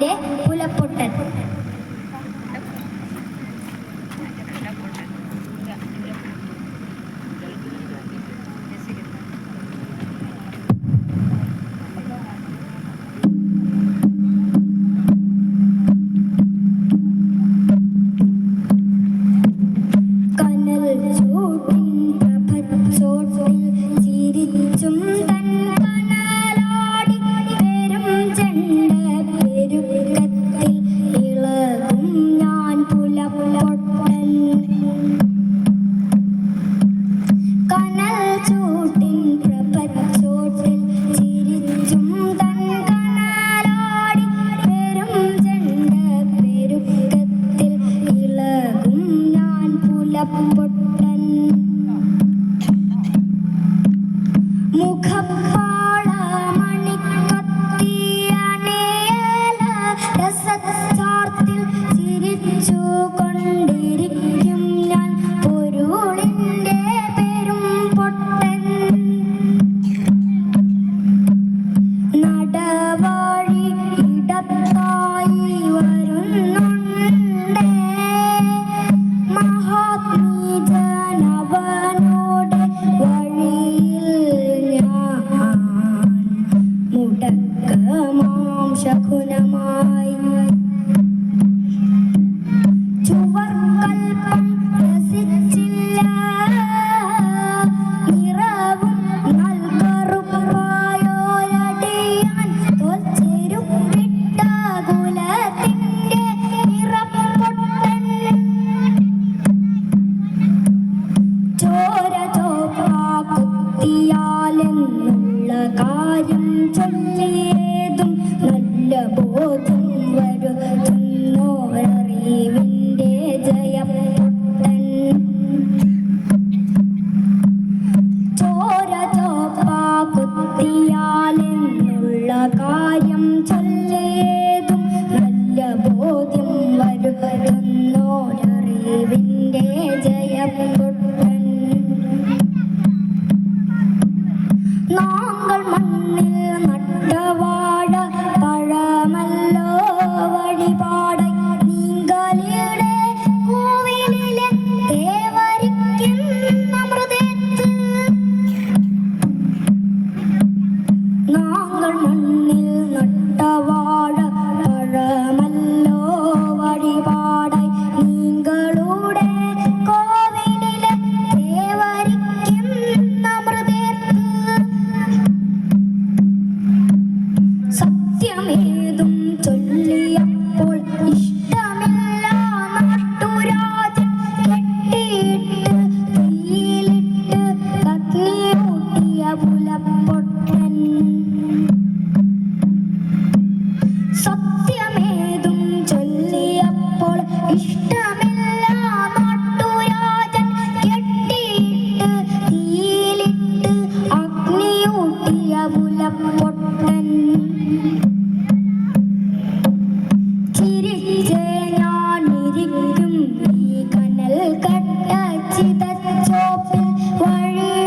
എന്റെ മാം ശകുനമായി. ചോര ചോപ്പാ കാര്യം ചൊല്ല അറിവിന്റെ ജയം ചോര ചോപ്പാ കുത്തിയാലെന്നുള്ള കാര്യം ചൊല്ലേതും നല്ല ബോധ്യം വരുന്നോരറിവിന്റെ ജയം പൊട്ടൻ. നാങ്കൾ മണ്ണിൽ 男儿。open. Why do you?